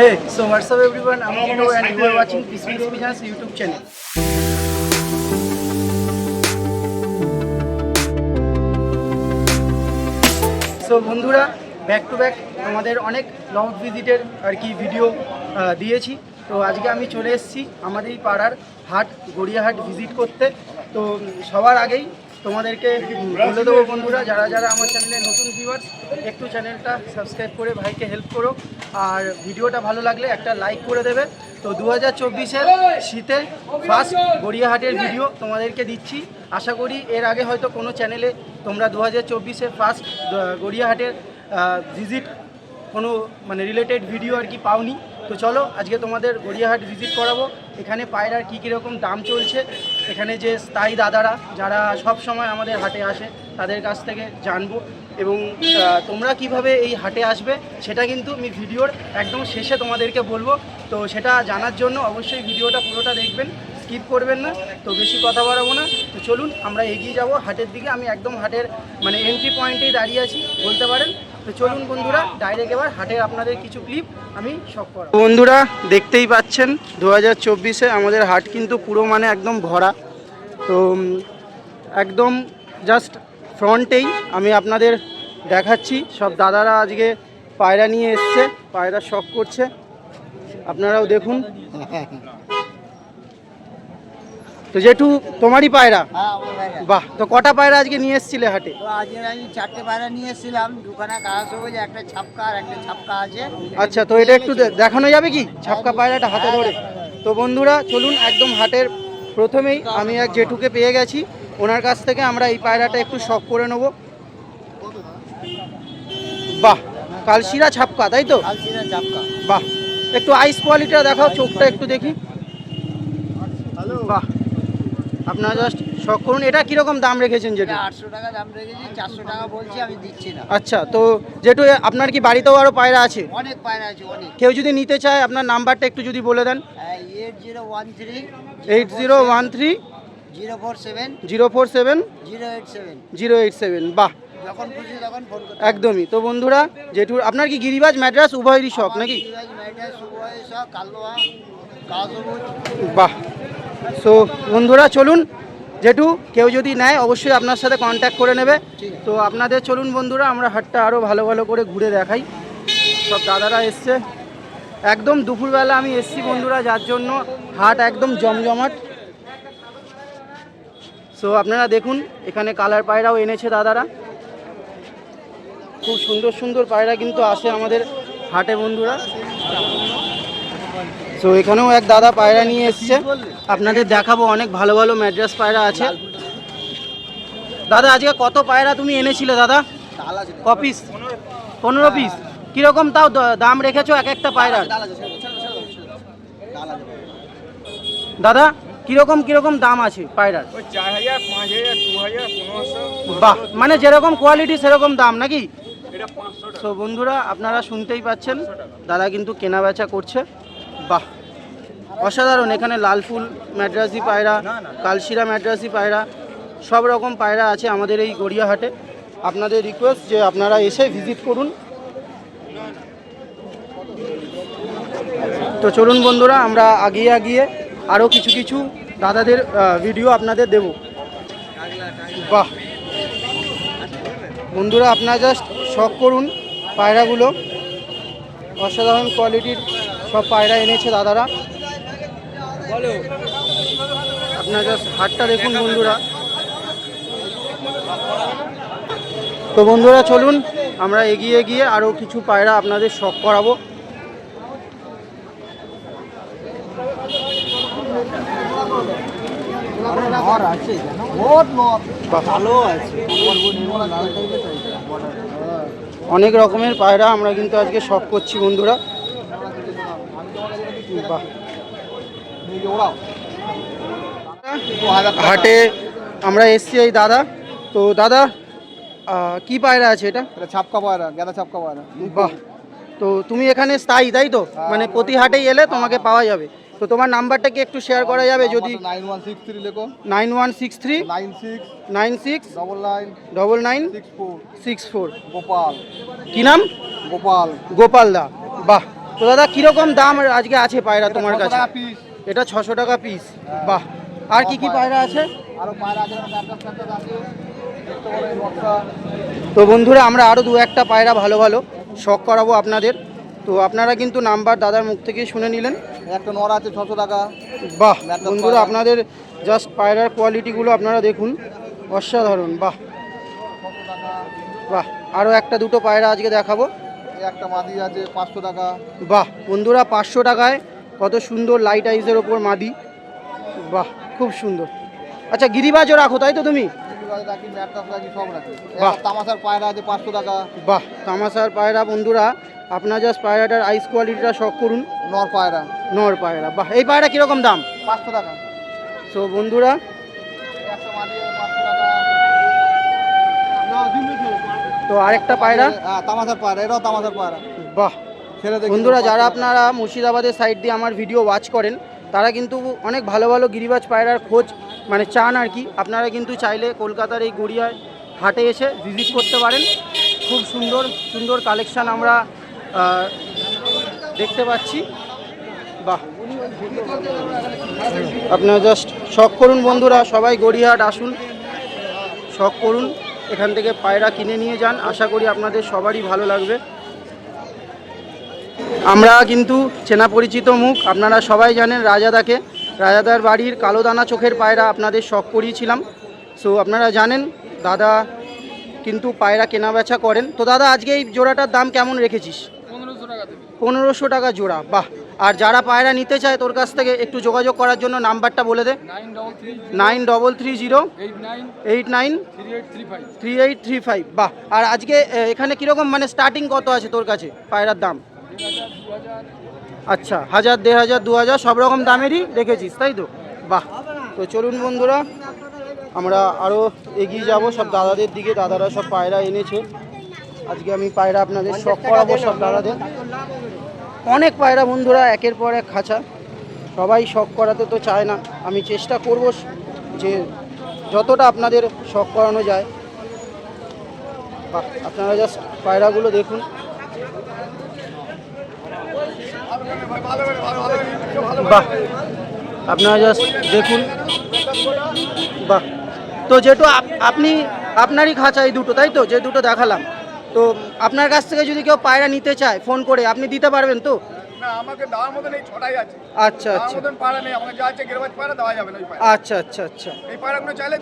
Hey, so what's up everyone? I'm Tito and you are watching Peaceful Pigeons YouTube channel. So বন্ধুরা back to back আমাদের অনেক long ভিজিটের আর কি video দিয়েছি তো আজকে আমি চলে এসেছি আমাদের এই পাড়ার হাট গড়িয়াহাট ভিজিট করতে তো সবার আগেই তোমাদেরকে বলে দেবো বন্ধুরা, যারা যারা আমার চ্যানেলে নতুন ভিউয়ার্স একটু চ্যানেলটা সাবস্ক্রাইব করে ভাইকে হেল্প করো। আর ভিডিওটা ভালো লাগলে একটা লাইক করে দেবে। তো দু হাজার চব্বিশের শীতে ফার্স্ট গড়িয়াহাটের ভিডিও তোমাদেরকে দিচ্ছি। আশা করি এর আগে হয়তো কোনো চ্যানেলে তোমরা দু হাজার চব্বিশে ফার্স্ট গড়িয়াহাটের ভিজিট কোনো মানে রিলেটেড ভিডিও আর কি পাওনি। তো চলো, আজকে তোমাদের গড়িয়াহাট ভিজিট করাবো। এখানে পায়রার কী কীরকম দাম চলছে এখানে যে স্থায়ী দাদারা, যারা সব সময় আমাদের হাটে আসে, তাদের কাছ থেকে জানব এবং তোমরা কীভাবে এই হাটে আসবে, সেটা কিন্তু আমি ভিডিওর একদম শেষে তোমাদেরকে বলব। তো সেটা জানার জন্য অবশ্যই ভিডিওটা পুরোটা দেখবেন, স্কিপ করবেন না, তো বেশি কথা বাড়াবো না। তো চলুন, আমরা এগিয়ে যাব হাটের দিকে। আমি একদম হাটের মানে এন্ট্রি পয়েন্টেই দাঁড়িয়ে আছি, বলতে পারেন। তো চলুন বন্ধুরা ডাইরেক্ট এবার হাটের আপনাদের কিছু ক্লিপ আমি সব করা বন্ধুরা, দেখতেই পাচ্ছেন, দু হাজার আমাদের হাট কিন্তু পুরো মানে একদম ভরা। তো একদম জাস্ট ফ্রন্টেই আমি আপনাদের দেখাচ্ছি। সব দাদারা আজকে পায়রা নিয়ে এসছে পায়রা শখ করছে। আপনারাও দেখুন। তো যেটু তোমারই পায়রা? হ্যাঁ। বাহ তো কটা পায়রা আজকে নিয়ে এসছিলে হাটে? আজকে আমি চারটে পায়রা নিয়ে এসেছিলাম। দুখানা কাগজ সবুজ একটা ছাপকা আর একটা ছাপকা আছে। আচ্ছা তো এটা একটু দেখানো যাবে কি? ছাপকা পায়রাটা হাতে ধরে। তো বন্ধুরা চলুন একদম হাটের প্রথমেই আমি এক জেঠুকে পেয়ে গেছি। ওনার কাছ থেকে আমরা এই পায়রাটা একটু শখ করে নেব। বাহ কালশিরা ছাপকা তাই তো? বাহ একটু আইস কোয়ালিটিটা দেখাও চোখটা একটু দেখি। বাহ আপনার জাস্ট শখ করুন এটা কীরকম দাম রেখেছেন যেটা আটশো টাকা দাম রেখেছি চারশো টাকা বলছি আমি দিচ্ছি না। আচ্ছা তো যেটু আপনার কি বাড়িতেও আরও পায়রা আছে? অনেক পায়রা আছে অনেক। কেউ যদি নিতে চায় আপনার নাম্বারটা একটু যদি বলে দেন। Eight zero one three eight zero one three zero four seven zero four seven zero eight seven zero eight seven বাহ। যখন খুশি তখন ফোন করতে একদমই। তো বন্ধুরা জেঠু আপনার কি গিরিবাজ ম্যাড্রাস উভয়েরই শখ নাকি? বাহ। সো বন্ধুরা চলুন জেঠু কেউ যদি নেয় অবশ্যই আপনার সাথে কন্ট্যাক্ট করে নেবে। তো আপনাদের চলুন বন্ধুরা আমরা হাটটা আরও ভালো ভালো করে ঘুরে দেখাই। সব দাদারা এসছে। একদম দুপুরবেলা আমি এসছি বন্ধুরা যার জন্য হাট একদম জমজমাট। সো আপনারা দেখুন এখানে কালার পায়রাও এনেছে দাদারা। খুব সুন্দর সুন্দর পায়রা কিন্তু আসে আমাদের হাটে বন্ধুরা। সো এখানেও এক দাদা পায়রা নিয়ে এসছে। আপনাদের দেখাবো অনেক ভালো ভালো ম্যাড্রাস পায়রা আছে। দাদা আজকে কত পায়রা তুমি এনেছিলে দাদা? ডাল আছে ক পিস পনেরো পিস কীরকম তাও দাম রেখেছো এক একটা পায়রার? দাদা কীরকম কীরকম দাম আছে পায়রার? বাহ মানে যেরকম কোয়ালিটি সেরকম দাম নাকি? সো বন্ধুরা আপনারা শুনতেই পাচ্ছেন দাদা কিন্তু কেনা বেচা করছে। বাহ। অসাধারণ এখানে লাল ফুল ম্যাড্রাসি পায়রা কালশিরা ম্যাড্রাসি পায়রা সব রকম পায়রা আছে আমাদের এই গড়িয়াহাটে। আপনাদের রিকোয়েস্ট যে আপনারা এসে ভিজিট করুন। তো চলুন বন্ধুরা আমরা আগিয়ে আগিয়ে আরও কিছু কিছু দাদাদের ভিডিও আপনাদের দেব। বাহ। বন্ধুরা আপনারা জাস্ট শখ করুন পায়রাগুলো। অসাধারণ কোয়ালিটির সব পায়রা এনেছে দাদারা। আপনারা জাস্ট হাটটা দেখুন বন্ধুরা। তো বন্ধুরা চলুন আমরা এগিয়ে গিয়ে আরও কিছু পায়রা আপনাদের শখ করাবো। আছে। অনেক রকমের পায়রা আমরা কিন্তু আজকে শখ করছি বন্ধুরা। বাহ হাটে আমরা এসছি এই দাদা। তো দাদা কি পায়রা আছে এটা? এটা ছাপকা পায়রা গাদা ছাপকা পায়রা। বাহ। তো তুমি এখানে স্থায়ী তাই তো? মানে প্রতি হাটেই এলে তোমাকে পাওয়া যাবে। তো তোমার নাম্বারটা কি একটু শেয়ার করা যাবে যদি? নাইন ওয়ান সিক্স থ্রি লেখো nine one six three nine six nine six double nine double nine six four six four Gopal. কী নাম? গোপাল। গোপাল দা। বাহ। তো দাদা কীরকম দাম আজকে আছে পায়রা তোমার কাছে? এটা ছশো টাকা পিস বাহ। আর কি কি পায়রা আছে। তো বন্ধুরা আমরা আরও দু একটা পায়রা ভালো ভালো শখ করাবো আপনাদের। তো আপনারা কিন্তু নাম্বার দাদার মুখ থেকে শুনে নিলেন। একটা নর আছে ছশো টাকা। বাহ বন্ধুরা আপনাদের জাস্ট পায়রার কোয়ালিটিগুলো আপনারা দেখুন। অসাধারণ বাহ। বাহ আরও একটা দুটো পায়রা আজকে দেখাবো। একটা মাদি আছে পাঁচশো টাকা। বাহ বন্ধুরা পাঁচশো টাকায় কত সুন্দর লাইট আইসের ওপর মাদি। বাহ খুব সুন্দর। আচ্ছা গিরিবাজও রাখো তাই তো তুমি। তামাশার পায়রা আছে পাঁচশো টাকা। বাহ তামাশার পায়রা বন্ধুরা আপনার জাস্ট পায়রাটার আইস কোয়ালিটিটা শখ করুন। নর পায়রা। নর পায়রা বাহ এই পায়রা কীরকম দাম? পাঁচশো টাকা। সো বন্ধুরা এই মাদি পাঁচশো টাকা। তো আরেকটা পায়রা? হ্যাঁ তামাশার পায়রা এটাও তামাশার পায়রা। বাহ। বন্ধুরা যারা আপনারা মুর্শিদাবাদের সাইড দিয়ে আমার ভিডিও ওয়াচ করেন তারা কিন্তু অনেক ভালো ভালো গিরিবাজ পায়রার খোঁজ মানে চান আর কি। আপনারা কিন্তু চাইলে কলকাতার এই গড়িয়ায় হাটে এসে ভিজিট করতে পারেন। খুব সুন্দর সুন্দর কালেকশান আমরা দেখতে পাচ্ছি। বাহ। আপনারা জাস্ট শখ করুন বন্ধুরা সবাই গড়িয়াহাট আসুন। শখ করুন। এখান থেকে পায়রা কিনে নিয়ে যান। আশা করি আপনাদের সবারই ভালো লাগবে। আমরা কিন্তু চেনা পরিচিত মুখ। আপনারা সবাই জানেন রাজাদাকে। রাজাদার বাড়ির কালো দানা চোখের পায়রা আপনাদের শখ করিয়েছিলাম। সো আপনারা জানেন দাদা কিন্তু পায়রা কেনা বেচা করেন। তো দাদা আজকে এই জোড়াটার দাম কেমন রেখেছিস? পনেরোশো টাকা জোড়া। বাহ! আর যারা পায়রা নিতে চায় তোর কাছ থেকে একটু যোগাযোগ করার জন্য নাম্বারটা বলে দে। Nine double three zero eight nine three eight three five. বাহ, আর আজকে এখানে কীরকম মানে স্টার্টিং কত আছে তোর কাছে পায়রার দাম? আচ্ছা হাজার, দেড় হাজার, দু হাজার, সব রকম দামেরই রেখেছিস, তাই তো? বাহ, তো চলুন বন্ধুরা, আমরা আরও এগিয়ে যাব, সব দাদাদের দিকে, দাদারা সব পায়রা এনেছে। আজকে আমি পায়রা আপনাদের শখ করাবো সব দাদাদের। অনেক পায়রা বন্ধুরা, একের পর এক খাঁচা। সবাই শখ করাতে তো চায় না। আমি চেষ্টা করব যে যতটা আপনাদের শখ করানো যায়। আপনারা জাস্ট পায়রাগুলো দেখুন। বাহ, আপনারা জাস্ট দেখুন। বাহ, তো যেহেতু আপ- আপনি, আপনারই খাঁচা এই দুটো, তাই তো? যে দুটো দেখালাম। তো আপনার কাছ থেকে যদি কেউ পায়রা নিতে চায় ফোন করে আপনি দিতে পারবেন তো? আচ্ছা আচ্ছা। আচ্ছা আচ্ছা আচ্ছা।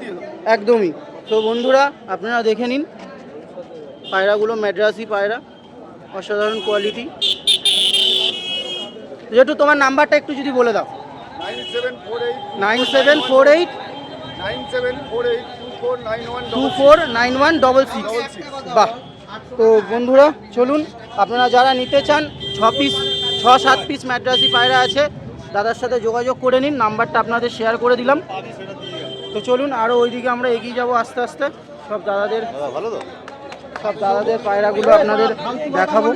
দেবো। একদমই। তো বন্ধুরা আপনারা দেখে নিন পায়রাগুলো ম্যাড্রাসি পায়রা অসাধারণ কোয়ালিটি যেহেতু তোমার নাম্বারটা একটু যদি বলে দাও। Nine seven four eight nine seven four eight nine seven four eight two four nine one two four nine one double six. বাহ। তো বন্ধুরা, চলুন, আপনারা যারা নিতে চান, ছ পিস ছ, সাত পিস ম্যাড্রাসি পায়রা আছে, দাদার সাথে যোগাযোগ করে নিন, নাম্বারটা আপনাদের শেয়ার করে দিলাম। তো চলুন আরও ওইদিকে আমরা এগিয়ে যাব আস্তে আস্তে। সব দাদাদের সব দাদাদের পায়রাগুলো আপনাদের দেখাবো।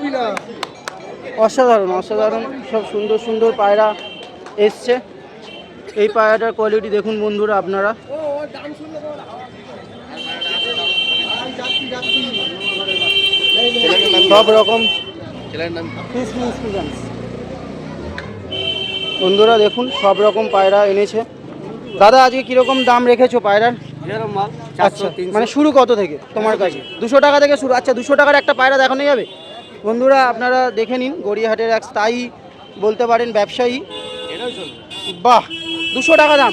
অসাধারণ অসাধারণ, সব সুন্দর সুন্দর পায়রা এসছে। এই পায়রাটার কোয়ালিটি দেখুন বন্ধুরা আপনারা। সব রকম বন্ধুরা দেখুন, সব রকম পায়রা এনেছে। দাদা, আজকে কীরকম দাম রেখেছো পায়রার? আচ্ছা মানে শুরু কত থেকে তোমার কাছে? দুশো টাকা থেকে শুরু। আচ্ছা দুশো টাকার একটা পায়রা দেখানো যাবে? বন্ধুরা, আপনারা দেখে নিন, গড়িয়াহাটের এক স্থায়ী বলতে পারেন ব্যবসায়ী। বাহ, দুশো টাকা দাম।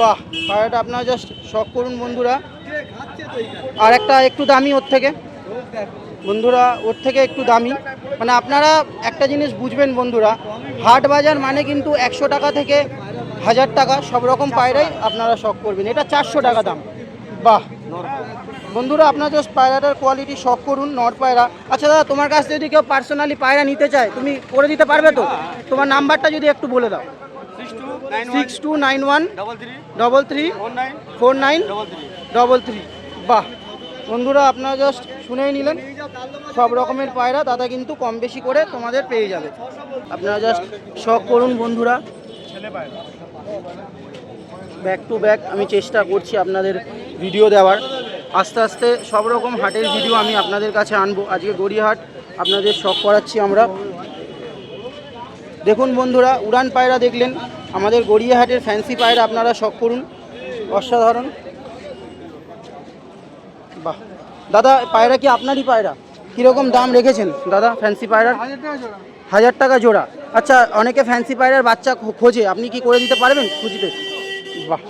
বাহ, পায়রাটা আপনারা জাস্ট শখ করুন বন্ধুরা। আর একটা একটু দামি ওর থেকে। বন্ধুরা ওর থেকে একটু দামি। মানে আপনারা একটা জিনিস বুঝবেন বন্ধুরা হাট বাজার মানে কিন্তু একশো টাকা থেকে হাজার টাকা সব রকম পায়রাই আপনারা শখ করবেন। এটা চারশো টাকা দাম। বাহ! বন্ধুরা আপনার জাস্ট পায়রাটার কোয়ালিটি শখ করুন নর পায়রা। আচ্ছা দাদা তোমার কাছ যদি কেউ পার্সোনালি পায়রা নিতে চায় তুমি করে দিতে পারবে তো? তোমার নাম্বারটা যদি একটু বলে দাও। Six two nine one double three four nine double three বাহ! বন্ধুরা, আপনারা জাস্ট শুনেই নিলেন। সব রকমের পায়রা দাদা কিন্তু কম বেশি করে তোমাদের পেয়ে যাবে। আপনারা জাস্ট শখ করুন বন্ধুরা। ব্যাক টু ব্যাক আমি চেষ্টা করছি আপনাদের ভিডিও দেওয়ার। আস্তে আস্তে সব রকম হাটের ভিডিও আমি আপনাদের কাছে আনব। আজকে গড়িয়াহাট, আপনাদের শখ করাচ্ছি আমরা। দেখুন বন্ধুরা, উড়ান পায়রা দেখলেন। আমাদের গড়িয়াহাটের ফ্যান্সি পায়রা আপনারা শখ করুন। অসাধারণ। দাদা, পায়রা কি আপনারই পায়রা? কীরকম দাম রেখেছেন, দাদা ফ্যান্সি পায়রার? হাজার টাকা জোড়া। আচ্ছা অনেকে ফ্যান্সি পায়রার বাচ্চা খোঁজে। আপনি কি করে দিতে পারবেন খুঁজতে? বাহ।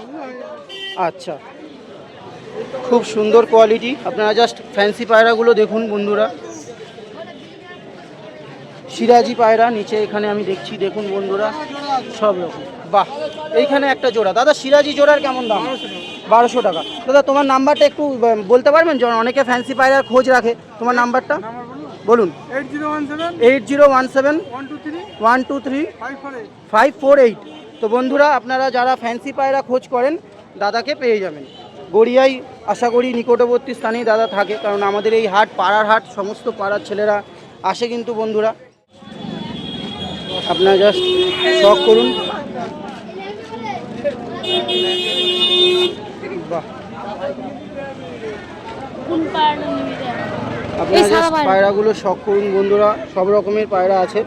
আচ্ছা। খুব সুন্দর কোয়ালিটি আপনারা জাস্ট ফ্যান্সি পায়রাগুলো দেখুন বন্ধুরা। সিরাজি পায়রা, নিচে এখানে আমি দেখছি, দেখুন বন্ধুরা, সব রকম। বাহ, এইখানে একটা জোড়া। দাদা, সিরাজি জোড়ার কেমন দাম? বারোশো টাকা। দাদা, তোমার নাম্বারটা একটু বলতে পারবেন? যেমন অনেকে ফ্যান্সি পায়রার খোঁজ রাখে। তোমার নাম্বারটা? বলুন। Eight zero one seven, one two three, five four eight. তো বন্ধুরা, আপনারা যারা ফ্যান্সি পায়রা খোঁজ করেন, দাদাকে পেয়ে যাবেন। গড়িয়াই আশা করি নিকটবর্তী স্থানেই দাদা থাকে, কারণ আমাদের এই হাট, পাড়ার হাট, সমস্ত পাড়ার ছেলেরা আসে কিন্তু বন্ধুরা। আপনারা জাস্ট শখ করুন? আপনারা জাস্ট পায়রা। পায়রাগুলো শখ করুন বন্ধুরা সব রকমের পায়রা আছে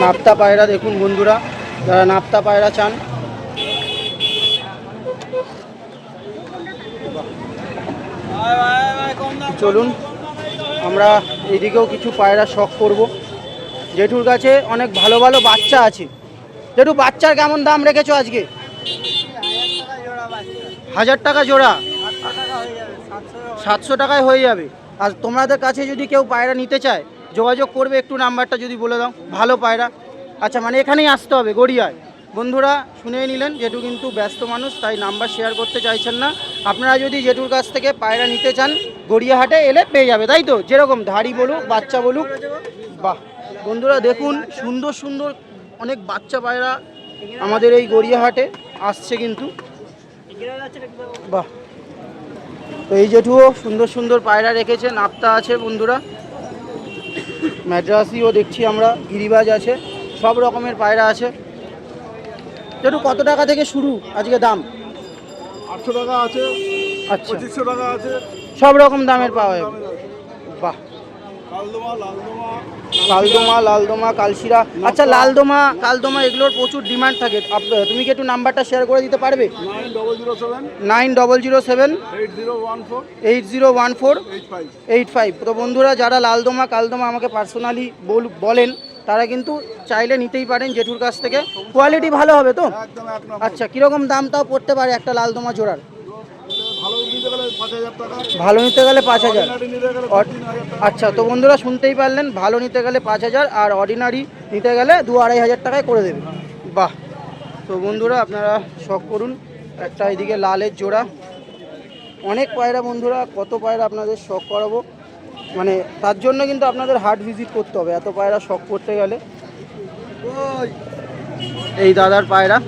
নাপ্তা পায়রা দেখুন বন্ধুরা যারা নাপ্তা পায়রা চান চলুন, আমরা এদিকেও কিছু পায়রা শখ করব। জেঠুর কাছে অনেক ভালো ভালো বাচ্চা আছে। জেঠু, বাচ্চার কেমন দাম রেখেছো আজকে? হাজার টাকা জোড়া। সাতশো টাকায় হয়ে যাবে। আর তোমাদের কাছে যদি কেউ পায়রা নিতে চায়, যোগাযোগ করবে, একটু নাম্বারটা যদি বলে দাও। ভালো পায়রা। আচ্ছা মানে এখানেই আসতে হবে, গড়িয়ায়। বন্ধুরা শুনে নিলেন জেঠু কিন্তু ব্যস্ত মানুষ, তাই নাম্বার শেয়ার করতে চাইছেন না। আপনারা যদি জেঠুর কাছ থেকে পায়রা নিতে চান, গড়িয়াহাটে এলে পেয়ে যাবে, তাই তো? যেরকম ধাড়ি বলুক, বাচ্চা বলুক। বাহ! বন্ধুরা দেখুন, সুন্দর সুন্দর অনেক বাচ্চা পায়রা আমাদের এই গড়িয়াহাটে আসছে কিন্তু। বাহ! তো এই জেঠুও সুন্দর সুন্দর পায়রা রেখেছে, নাপ্তা আছে বন্ধুরা। ম্যাড্রাসিও দেখছি আমরা, গিরিবাজ আছে, সব রকমের পায়রা আছে। জেঠু কত টাকা থেকে শুরু আজকে দাম? আটশো টাকা আছে আচ্ছা। পঁচিশশো টাকা আছে। সব রকম দামের পাওয়া যাবে। বাহ। লালদমা। লালদোমা লালদোমা কালশিরা। আচ্ছা লালদোমা কালদোমা এগুলোর প্রচুর ডিমান্ড থাকে। তুমি কি একটু নাম্বারটা শেয়ার করে দিতে পারবে? Nine double zero seven. Nine double zero seven. Eight zero one four. Eight zero one four. Eight five. Eight five. তো বন্ধুরা যারা লালদোমা কালদোমা আমাকে পার্সোনালি বল বলেন তারা কিন্তু চাইলে নিতেই পারেন জেঠুর কাছ থেকে। কোয়ালিটি ভালো হবে তো? আচ্ছা কীরকম দাম তাও পড়তে পারে একটা লালদোমা জোড়ার? ভালো নিতে গেলে পাঁচ হাজার আচ্ছা তো বন্ধুরা শুনতেই পারলেন ভালো নিতে গেলে পাঁচ হাজার আর অর্ডিনারি নিতে গেলে দু আড়াই হাজার টাকায় করে দেবে। বাহ! তো বন্ধুরা আপনারা শখ করুন একটা এদিকে লালের জোড়া। অনেক পায়রা বন্ধুরা কত পায়রা আপনাদের শখ করাবো। মানে তার জন্য কিন্তু আপনাদের হাট ভিজিট করতে হবে। এত পায়রা শখ করতে গেলে। এই দাদার পায়রা।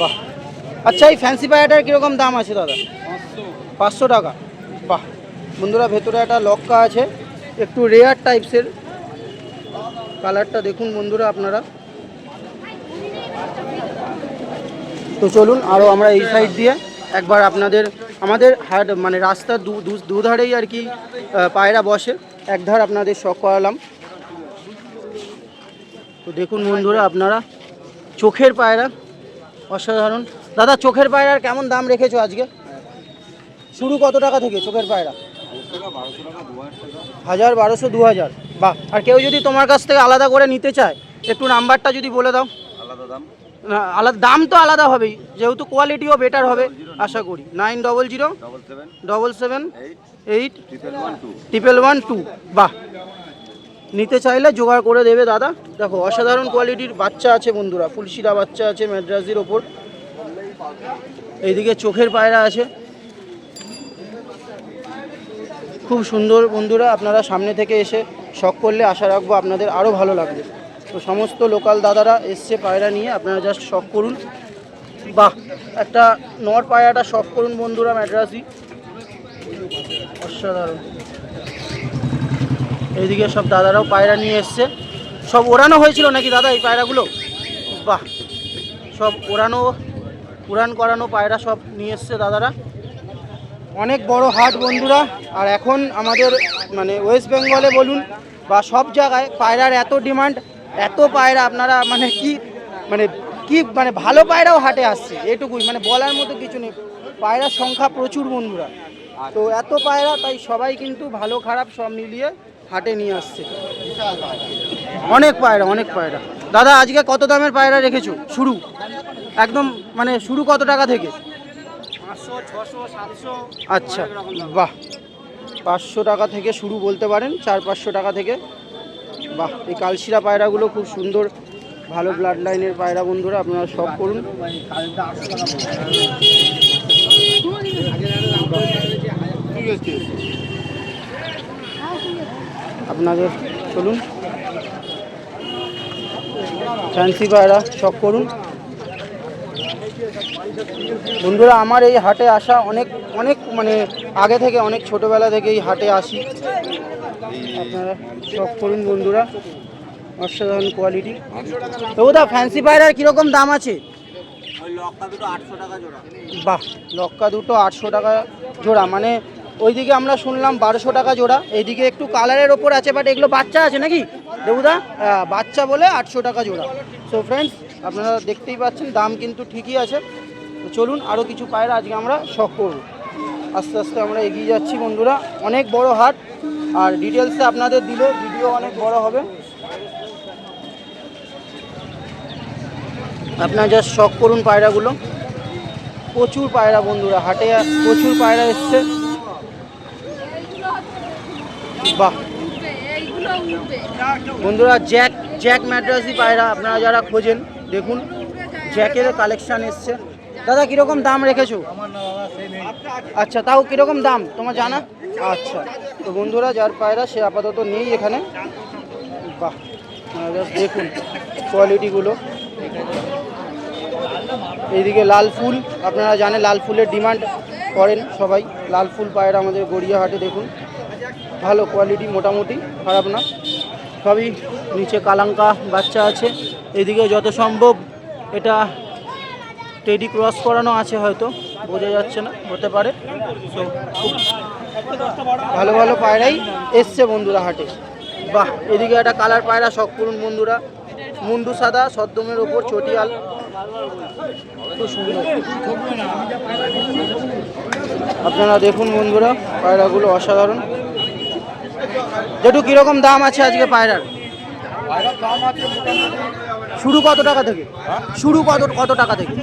বাহ। আচ্ছা এই ফ্যান্সি পায়রাটার কীরকম দাম আছে দাদা? পাঁচশো টাকা। বাহ। বন্ধুরা, ভেতরে একটা লক্কা আছে। একটু রেয়ার টাইপসের কালারটা দেখুন বন্ধুরা আপনারা। তো চলুন আরও আমরা এই সাইড দিয়ে একবার আপনাদের আমাদের হাট মানে রাস্তার দুধারেই আর কি পায়রা বসে। একধার আপনাদের শখ করালাম। তো দেখুন বন্ধুরা, আপনারা চোখের পায়রা, অসাধারণ। দাদা, চোখের পায়রার কেমন দাম রেখেছো আজকে? শুরু কত টাকা থেকে চোখের পায়রা? হাজার বারোশো, দু হাজার। বাহ, আর কেউ যদি তোমার কাছ থেকে আলাদা করে নিতে চায়, একটু নাম্বারটা যদি বলে দাও। না আলাদা দাম তো আলাদা হবেই। যেহেতু কোয়ালিটিও বেটার হবে আশা করি। Nine double zero double seven eight triple one two বাহ। নিতে চাইলে জোগাড় করে দেবে দাদা। দেখো অসাধারণ কোয়ালিটির বাচ্চা আছে বন্ধুরা। ফুলশিরা বাচ্চা আছে ম্যাড্রাসির ওপর। এইদিকে চোখের পায়রা আছে। খুব সুন্দর বন্ধুরা আপনারা সামনে থেকে এসে শখ করলে আশা রাখব আপনাদের আরও ভালো লাগবে। তো সমস্ত লোকাল দাদারা এসছে পায়রা নিয়ে, আপনারা জাস্ট শখ করুন। বাহ, একটা নর পায়রাটা শখ করুন বন্ধুরা ম্যাড্রাসি অসাধারণ। এইদিকে সব দাদারাও পায়রা নিয়ে এসছে। সব ওড়ানো হয়েছিল নাকি দাদা এই পায়রাগুলো? বাহ, সব ওড়ানো, উড়ান করানো পায়রা সব নিয়ে এসছে দাদারা। অনেক বড় হাট বন্ধুরা, আর এখন আমাদের মানে ওয়েস্ট বেঙ্গলে বলুন বা সব জায়গায় পায়রার এত ডিমান্ড এত পায়রা আপনারা মানে কি মানে কি মানে ভালো পায়রাও হাটে আসছে এটুকুই মানে বলার মতো কিছু নেই। পায়রার সংখ্যা প্রচুর বন্ধুরা। তো এত পায়রা তাই সবাই কিন্তু ভালো খারাপ সব মিলিয়ে হাটে নিয়ে আসছে। অনেক পায়রা অনেক পায়রা। দাদা আজকে কত দামের পায়রা রেখেছো? শুরু। একদম মানে শুরু কত টাকা থেকে? আচ্ছা বাহ। পাঁচশো টাকা থেকে শুরু বলতে পারেন চার পাঁচশো টাকা থেকে বাহ, এই কালশিরা পায়রাগুলো খুব সুন্দর, ভালো ব্লাড লাইনের পায়রা বন্ধুরা, আপনারা সব করুন। আপনাদের, চলুন। ফ্যান্সি পায়রা, সব করুন। বন্ধুরা, আমার এই হাটে আসা অনেক অনেক মানে আগে থেকে অনেক ছোটবেলা থেকে এই হাটে আসি। আপনারা সব করুন বন্ধুরা অসাধারণ কোয়ালিটি তবুদা ফ্যান্সি পায়রার কীরকম দাম আছে? বাহ লক্কা দুটো আটশো টাকা জোড়া। মানে ওইদিকে আমরা শুনলাম বারোশো টাকা জোড়া এইদিকে একটু কালারের ওপর আছে বাট এগুলো বাচ্চা আছে নাকি? দেবুদা হ্যাঁ, বাচ্চা বলে আটশো টাকা জোড়া। সো ফ্রেন্ডস আপনারা দেখতেই পাচ্ছেন দাম কিন্তু ঠিকই আছে। তো চলুন আরও কিছু পায়রা আজকে আমরা শখ করব। আস্তে আস্তে আমরা এগিয়ে যাচ্ছি বন্ধুরা। অনেক বড় হাট আর ডিটেলসে আপনাদের দিলে ভিডিও অনেক বড় হবে। আপনারা জাস্ট শখ করুন পায়রাগুলো। প্রচুর পায়রা বন্ধুরা, হাটে প্রচুর পায়রা এসছে। বাহ! বন্ধুরা জ্যাক জ্যাক ম্যাড্রাসি পায়রা আপনারা যারা খোঁজেন, দেখুন জ্যাকের কালেকশান এসছে। দাদা, কীরকম দাম রেখেছো? আচ্ছা তাও কীরকম দাম? তোমার জানা? আচ্ছা তো বন্ধুরা, যার পায়রা, সে আপাতত নেই এখানে। বাহ দেখুন কোয়ালিটিগুলো এইদিকে লাল ফুল, আপনারা জানেন, লাল ফুলের ডিমান্ড করেন সবাই। লাল ফুল পায়রা আমাদের গড়িয়াহাটে, দেখুন। ভালো কোয়ালিটি মোটামুটি, খারাপ না। সবই নিচে কালাঙ্কা বাচ্চা আছে। এদিকে যত সম্ভব এটা টেডি ক্রস করানো আছে হয়তো, বোঝা যাচ্ছে না, হতে পারে। তো ভালো ভালো পায়রাই এসছে বন্ধুরা হাটে। বাহ, এদিকে একটা কালার পায়রা, শখ করুন বন্ধুরা। মুন্ডু সাদা সদ্দমের ওপর চটিয়াল। খুব সুন্দর। আপনারা দেখুন বন্ধুরা, পায়রাগুলো অসাধারণ। যেটু কীরকম দাম আছে আজকে পায়রার? শুরু কত টাকা থেকে? শুরু কত কত টাকা থেকে?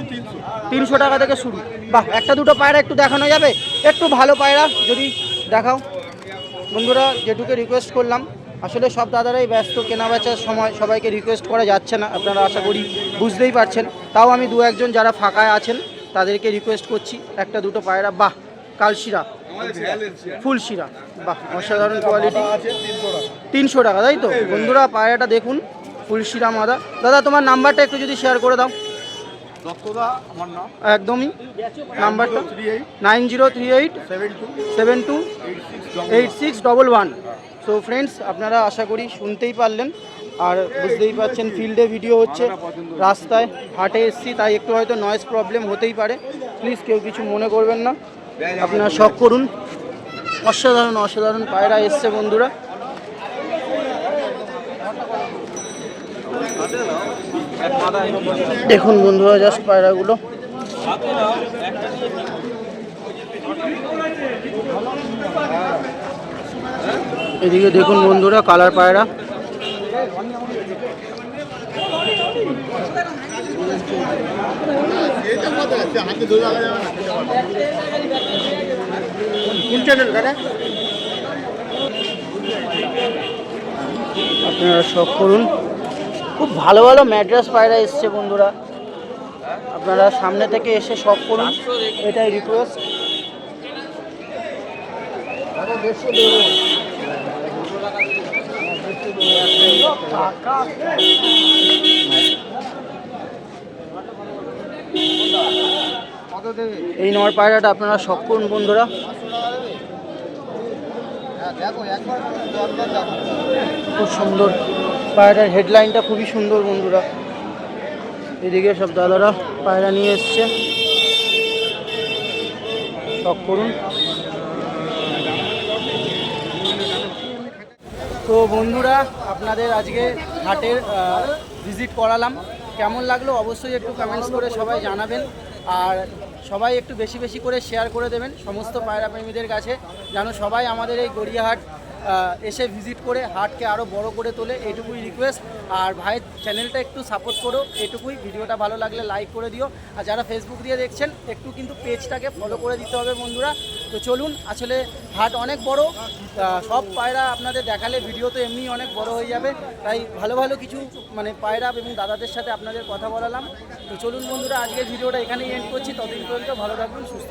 তিনশো টাকা থেকে শুরু। বাহ, একটা দুটো পায়রা একটু দেখানো যাবে? একটু ভালো পায়রা যদি দেখাও। বন্ধুরা, যেটুকে রিকোয়েস্ট করলাম, আসলে সব দাদারাই ব্যস্ত কেনা বেচার সময় সবাইকে রিকোয়েস্ট করা যাচ্ছে না, আপনারা আশা করি বুঝতেই পারছেন। তাও আমি দু একজন যারা ফাঁকায় আছেন, তাদেরকে রিকোয়েস্ট করছি, একটা দুটো পায়রা। বাহ কালশিরা। ফুল শিরা। বাহ অসাধারণ কোয়ালিটি তিনশো টাকা তাই তো? বন্ধুরা পায়রাটা দেখুন ফুল শিরা মাদা। দাদা তোমার নাম্বারটা একটু যদি শেয়ার করে দাও। একদমই। নাম্বারটা? Nine zero three eight seven two eight six double one. So friends আপনারা আশা করি শুনতেই পারলেন। আর বুঝতেই পারছেন ফিল্ডে ভিডিও হচ্ছে। রাস্তায় হাটে এসছি তাই একটু হয়তো নয়েজ প্রবলেম হতেই পারে। প্লিজ কেউ কিছু মনে করবেন না। আপনারা শখ করুন। অসাধারণ অসাধারণ পায়রা এসছে বন্ধুরা। দেখুন বন্ধুরা জাস্ট পায়রাগুলো। এদিকে দেখুন বন্ধুরা কালার পায়রা। আপনারা শখ করুন। খুব ভালো ভালো ম্যাড্রাস পায়রা এসছে বন্ধুরা। আপনারা সামনে থেকে এসে শখ করুন। এটাই রিকোয়েস্ট এই নর পায়রাটা আপনারা শখ করুন বন্ধুরা? খুব সুন্দর। পায়রার হেডলাইনটা খুবই সুন্দর বন্ধুরা। এদিকে সব দাদারা পায়রা নিয়ে এসছে। শখ করুন। তো বন্ধুরা, আপনাদের আজকে হাটের ভিজিট করালাম। কেমন লাগল অবশ্যই একটু কমেন্টস করে সবাই জানাবেন। আর সবাই একটু বেশি বেশি করে শেয়ার করে দেবেন সমস্ত পায়রা প্রেমীদের কাছে, যেন সবাই আমাদের এই গড়িয়াহাট এসে ভিজিট করে হাটকে আরও বড় করে তোলে এটুকুই রিকোয়েস্ট আর ভাইয়ের চ্যানেলটা একটু সাপোর্ট করো এটুকুই ভিডিওটা ভালো লাগলে লাইক করে দিও। আর যারা ফেসবুক দিয়ে দেখছেন, একটু কিন্তু পেজটাকে ফলো করে দিতে হবে বন্ধুরা। তো চলুন, আসলে হাট অনেক বড়। সব পায়রা আপনাদের দেখালে ভিডিও তো এমনি অনেক বড় হয়ে যাবে। তাই ভালো ভালো কিছু মানে পায়রা এবং দাদাদের সাথে আপনাদের কথা বলালাম। তো চলুন বন্ধুরা, আজকের ভিডিওটা এখানেই এন্ড করছি। ততদিন পর্যন্ত ভালো থাকবেন সুস্থ